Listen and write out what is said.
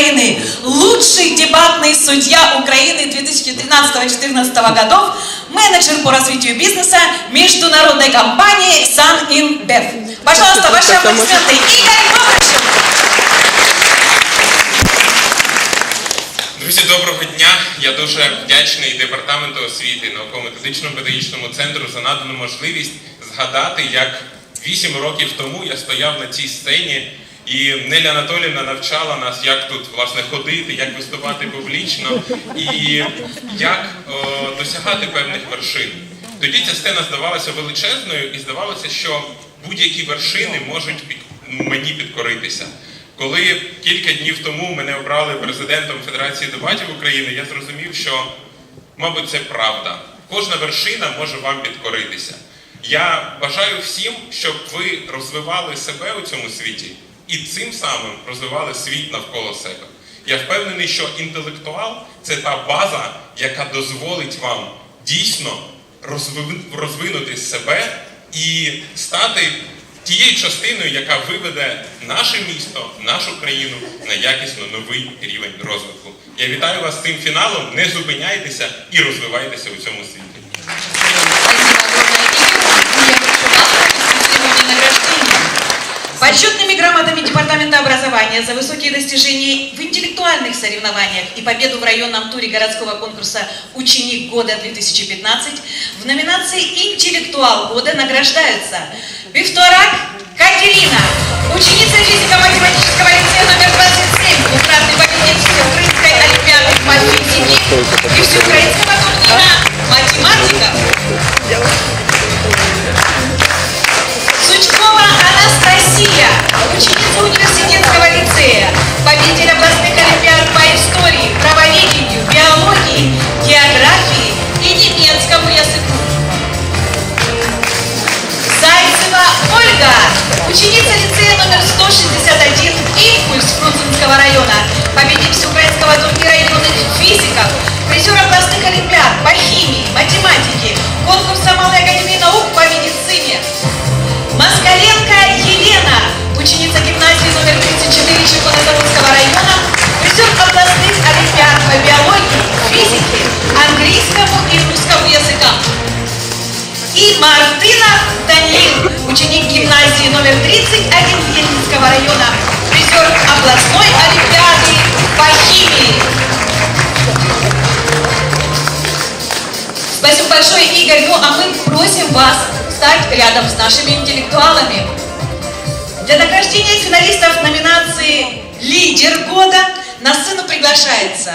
Украины, лучший дебатный судья Украины 2013-2014 годов, менеджер по развитию бизнеса международной компании SunInBev. Пожалуйста, ваши аплодисменты. Игорь Бабачев. Друзі, доброго дня! Я дуже вдячний департаменту освіти і науково-методичному педагогічному центру за надану можливість згадати, як 8 років тому я стояв на цій сцені, і Неля Анатолівна навчала нас, як тут власне ходити, як виступати публічно і як е, досягати певних вершин. Тоді ця сцена здавалася величезною, і здавалося, що будь-які вершини можуть під, мені підкоритися. Коли кілька днів тому мене обрали президентом Федерації дебатів України, я зрозумів, що, мабуть, це правда. Кожна вершина може вам підкоритися. Я бажаю всім, щоб ви розвивали себе у цьому світі і цим самим розвивали світ навколо себе. Я впевнений, що інтелектуал це та база, яка дозволить вам дійсно розвинути себе і стати тією частиною, яка виведе наше місто, нашу країну на якісно новий рівень розвитку. Я вітаю вас з цим фіналом. Не зупиняйтеся і розвивайтеся у цьому світі. Почетными грамотами Департамента образования за высокие достижения в интеллектуальных соревнованиях и победу в районном туре городского конкурса «Ученик года 2015» в номинации «Интеллектуал года» награждаются Вивторак Катерина, ученица физико-математического лицея номер 27, двукратный победитель Всеукраинской олимпиады по физике и Всеукраинского английскому и русскому языкам. И Мартынов Даниил, ученик гимназии номер 31 Ельцинского района, призер областной олимпиады по химии. Спасибо большое, Игорь. Ну а мы просим вас стать рядом с нашими интеллектуалами. Для награждения финалистов номинации «Лидер года» на сцену приглашается